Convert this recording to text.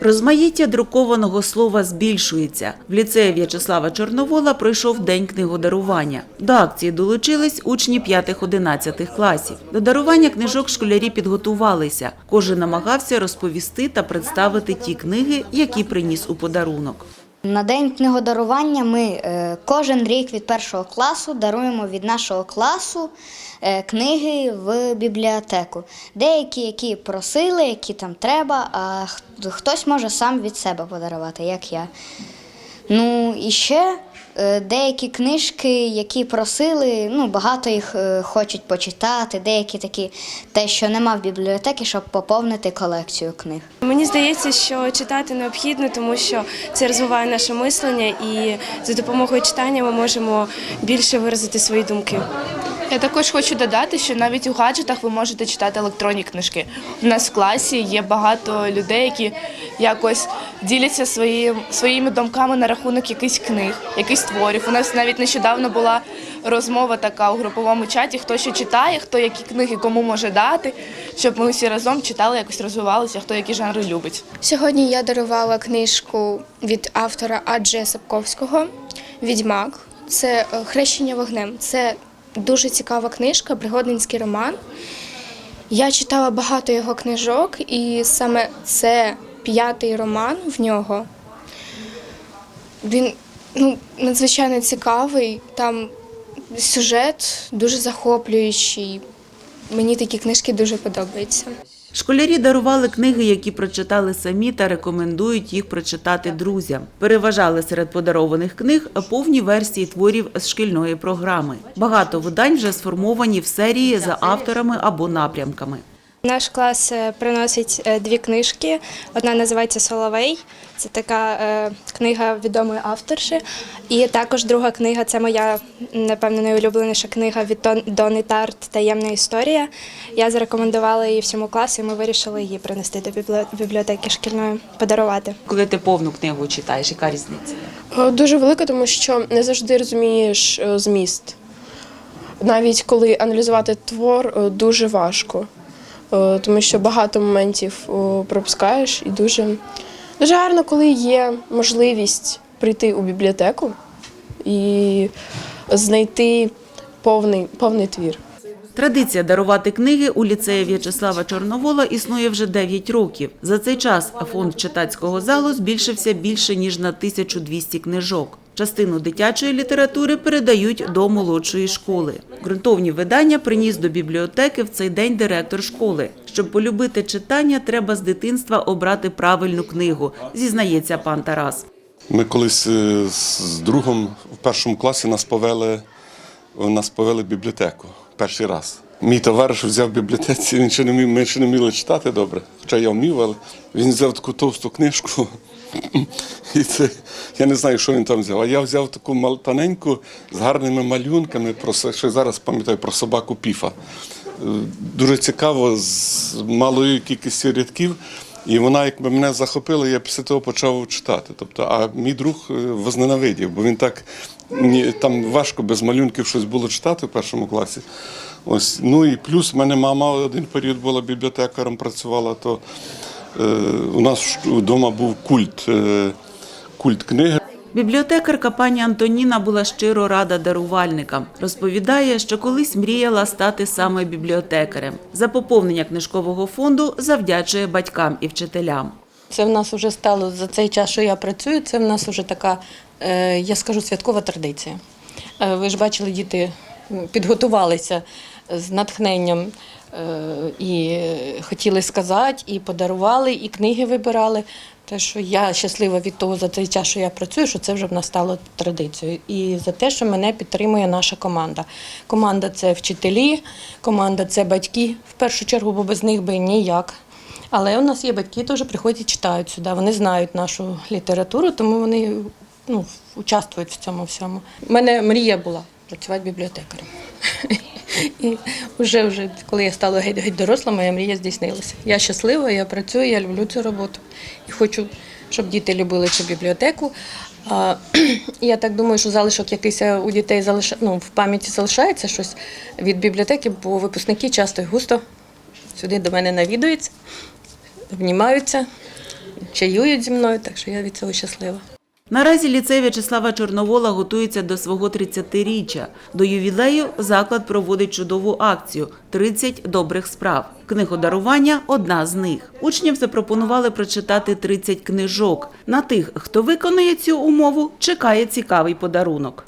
Розмаїття друкованого слова збільшується. В ліцеї В'ячеслава Чорновола пройшов день книгодарування. До акції долучились учні 5-11 класів. До дарування книжок школярі підготувалися. Кожен намагався розповісти та представити ті книги, які приніс у подарунок. На день книгодарування ми е, кожен рік від першого класу даруємо від нашого класу е, книги в бібліотеку. Деякі, які просили, які там треба, а хтось може сам від себе подарувати, як я. Ну і ще деякі книжки, які просили, ну багато їх е, хочуть почитати, деякі такі, те, що нема в бібліотеки, щоб поповнити колекцію книг. Мені здається, що читати необхідно, тому що це розвиває наше мислення, і за допомогою читання ми можемо більше виразити свої думки. Я також хочу додати, що навіть у гаджетах ви можете читати електронні книжки. У нас в класі є багато людей, які якось діляться своїм, своїми думками на рахунок якихось книг, якихось творів. У нас навіть нещодавно була розмова така у груповому чаті, хто що читає, хто які книги кому може дати, щоб ми всі разом читали, якось розвивалися, хто які жанри любить. Сьогодні я дарувала книжку від автора Адже Сапковського Відьмак. Це е, Хрещення вогнем. Це дуже цікава книжка, пригодницький роман. Я читала багато його книжок, і саме це п'ятий роман в нього. Він ну, надзвичайно цікавий. Там сюжет дуже захоплюючий. Мені такі книжки дуже подобаються. Школярі дарували книги, які прочитали самі та рекомендують їх прочитати друзям. Переважали серед подарованих книг повні версії творів з шкільної програми. Багато видань вже сформовані в серії за авторами або напрямками. Наш клас е, приносить е, дві книжки. Одна називається Соловей. Це така е, книга відомої авторші. І також друга книга це моя, напевно, найулюбленіша книга від Дон- Дони Тарт Таємна історія. Я зарекомендувала її всьому класу, і ми вирішили її принести до біблі- бібліотеки шкільної, подарувати. Коли ти повну книгу читаєш, яка різниця? Дуже велика, тому що не завжди розумієш зміст. Навіть коли аналізувати твор, дуже важко, тому що багато моментів пропускаєш, і дуже, дуже гарно, коли є можливість прийти у бібліотеку і знайти повний, повний твір. Традиція дарувати книги у ліцеї В'ячеслава Чорновола існує вже 9 років. За цей час фонд читацького залу збільшився більше ніж на 1200 книжок. Частину дитячої літератури передають до молодшої школи. Ґрунтовні видання приніс до бібліотеки в цей день директор школи. Щоб полюбити читання, треба з дитинства обрати правильну книгу, зізнається пан Тарас. Ми колись е, з другом в першому класі нас повели, нас повели в бібліотеку перший раз. Мій товариш взяв в бібліотеці, він ще не міг, ми ще не вміли читати добре, хоча я вмів, але він взяв таку товсту книжку. І це, я не знаю, що він там взяв. А я взяв таку тоненьку з гарними малюнками, про, ще зараз пам'ятаю про собаку Піфа. Е, Дуже цікаво, з малою кількістю рядків. І вона, якби мене захопила, я після того почав читати. Тобто, а мій друг е, возненавидів, бо він так там важко без малюнків щось було читати в першому класі. Ось ну і плюс в мене мама один період була бібліотекарем, працювала, то у нас вдома був культ, е, культ книги. Бібліотекарка пані Антоніна була щиро рада дарувальникам. Розповідає, що колись мріяла стати саме бібліотекарем. За поповнення книжкового фонду завдячує батькам і вчителям. Це в нас вже стало за цей час, що я працюю. Це в нас вже така, е, я скажу, святкова традиція. Е, Ви ж бачили, діти підготувалися з натхненням е, і хотіли сказати, і подарували, і книги вибирали. Те, що я щаслива від того за цей час, що я працюю, що це вже в нас стало традицією. І за те, що мене підтримує наша команда. Команда це вчителі, команда це батьки в першу чергу, бо без них би ніяк. Але у нас є батьки, теж приходять читають сюди. Вони знають нашу літературу, тому вони ну, участвують в цьому всьому. У мене мрія була працювати бібліотекарем. І вже, вже коли я стала геть, геть доросла, моя мрія здійснилася. Я щаслива, я працюю, я люблю цю роботу. І хочу, щоб діти любили цю бібліотеку. А, я так думаю, що залишок якийсь у дітей залиш... ну, в пам'яті залишається щось від бібліотеки, бо випускники часто і густо сюди до мене навідуються, обнімаються, чаюють зі мною, так що я від цього щаслива. Наразі ліцей В'ячеслава Чорновола готується до свого 30-річчя. До ювілею заклад проводить чудову акцію «30 добрих справ. Книгодарування – одна з них. Учням запропонували прочитати 30 книжок. На тих, хто виконує цю умову, чекає цікавий подарунок.